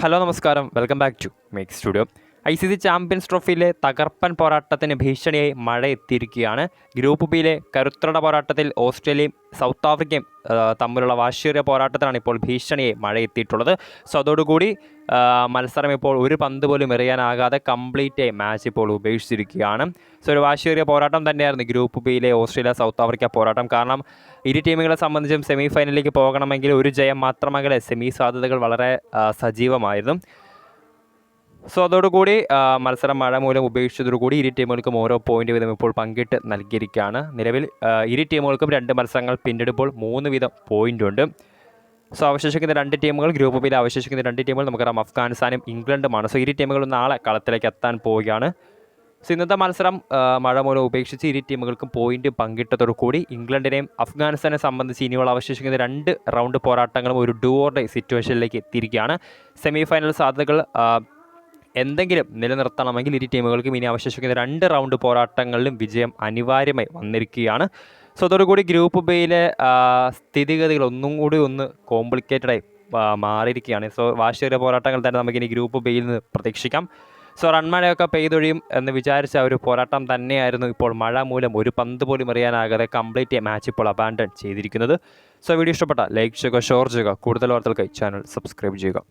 Hello നമസ്കാരം. Welcome back to make studio. I C C champions ട്രോഫിയിലെ തകർപ്പൻ പോരാട്ടത്തിന് ഭീഷണിയായി മഴ എത്തിയിരിക്കുകയാണ് ഗ്രൂപ്പ് ബിയിലെ കരുത്തരുടെ പോരാട്ടത്തിൽ ഓസ്ട്രേലിയയും സൗത്ത് ആഫ്രിക്കയും തമ്മിലുള്ള വാശിയേറിയ പോരാട്ടത്തിലാണ് ഇപ്പോൾ ഭീഷണിയെ മഴ എത്തിയിട്ടുള്ളത് സോ അതോടുകൂടി മത്സരം ഇപ്പോൾ ഒരു പന്ത് പോലും എറിയാനാകാതെ കംപ്ലീറ്റ് മാച്ച് ഇപ്പോൾ ഉപേക്ഷിച്ചിരിക്കുകയാണ്. സോ ഒരു വാശിയേറിയ പോരാട്ടം തന്നെയായിരുന്നു ഗ്രൂപ്പ് ബിയിലെ ഓസ്ട്രേലിയ സൗത്ത് ആഫ്രിക്ക പോരാട്ടം. കാരണം ഇരു ടീമുകളെ സംബന്ധിച്ചും സെമി ഫൈനലിലേക്ക് പോകണമെങ്കിൽ ഒരു ജയം മാത്രമേ സെമി സാധ്യതകൾ വളരെ സജീവമായിരുന്നു. സോ അതോടുകൂടി മത്സരം മഴ മൂലം ഉപേക്ഷിച്ചതോടുകൂടി ഇരു ടീമുകൾക്കും ഓരോ പോയിന്റ് വീതം ഇപ്പോൾ പങ്കിട്ട് നൽകിയിരിക്കുകയാണ്. നിലവിൽ ഇരു ടീമുകൾക്കും രണ്ട് മത്സരങ്ങൾ പിന്നിടുമ്പോൾ മൂന്ന് വീതം പോയിന്റ് ഉണ്ട്. സോ അവശേഷിക്കുന്ന രണ്ട് ടീമുകൾ ഗ്രൂപ്പ് ബിയിൽ അവശേഷിക്കുന്ന രണ്ട് ടീമുകൾ നമുക്കറിയാം അഫ്ഗാനിസ്ഥാനും ഇംഗ്ലണ്ടുമാണ്. സോ ഇരു ടീമുകളും നാളെ കളത്തിലേക്ക് എത്താൻ പോവുകയാണ്. സോ ഇന്നത്തെ മത്സരം മഴ മൂലം ഉപേക്ഷിച്ച് ഇരു ടീമുകൾക്കും പോയിന്റ് പങ്കിട്ടതോടുകൂടി ഇംഗ്ലണ്ടിനെയും അഫ്ഗാനിസ്ഥാനെ സംബന്ധിച്ച് ഇനിയുള്ള അവശേഷിക്കുന്ന രണ്ട് റൗണ്ട് പോരാട്ടങ്ങളും ഒരു ഡു ഓർ ഡേ സിറ്റുവേഷനിലേക്ക് എത്തിയിരിക്കുകയാണ്. സെമിഫൈനൽ സാധ്യതകൾ എന്തെങ്കിലും നിലനിർത്തണമെങ്കിൽ ഇരു ടീമുകൾക്കും ഇനി അവശേഷിക്കുന്ന രണ്ട് റൗണ്ട് പോരാട്ടങ്ങളിലും വിജയം അനിവാര്യമായി വന്നിരിക്കുകയാണ്. സോ അതോടുകൂടി ഗ്രൂപ്പ് ബിയിലെ സ്ഥിതിഗതികൾ ഒന്നും കൂടി ഒന്ന് കോംപ്ലിക്കേറ്റഡായി മാറിയിരിക്കുകയാണ്. സോ വാർഷിക പോരാട്ടങ്ങൾ തന്നെ നമുക്ക് ഇനി ഗ്രൂപ്പ് ബിയിൽ നിന്ന് പ്രതീക്ഷിക്കാം. സോ റൺമഴയൊക്കെ പെയ്തൊഴിയും എന്ന് വിചാരിച്ച ഒരു പോരാട്ടം തന്നെയായിരുന്നു ഇപ്പോൾ മഴ മൂലം ഒരു പന്ത് പോലും എറിയാനാകാതെ കംപ്ലീറ്റ് മാച്ച് ഇപ്പോൾ അബാൻഡൺ ചെയ്തിരിക്കുന്നത്. സോ വീഡിയോ ഇഷ്ടപ്പെട്ട ലൈക്ക് ചെയ്യുക ഷെയർ ചെയ്യുക കൂടുതൽ വാർത്തകൾക്കായി ചാനൽ സബ്സ്ക്രൈബ് ചെയ്യുക.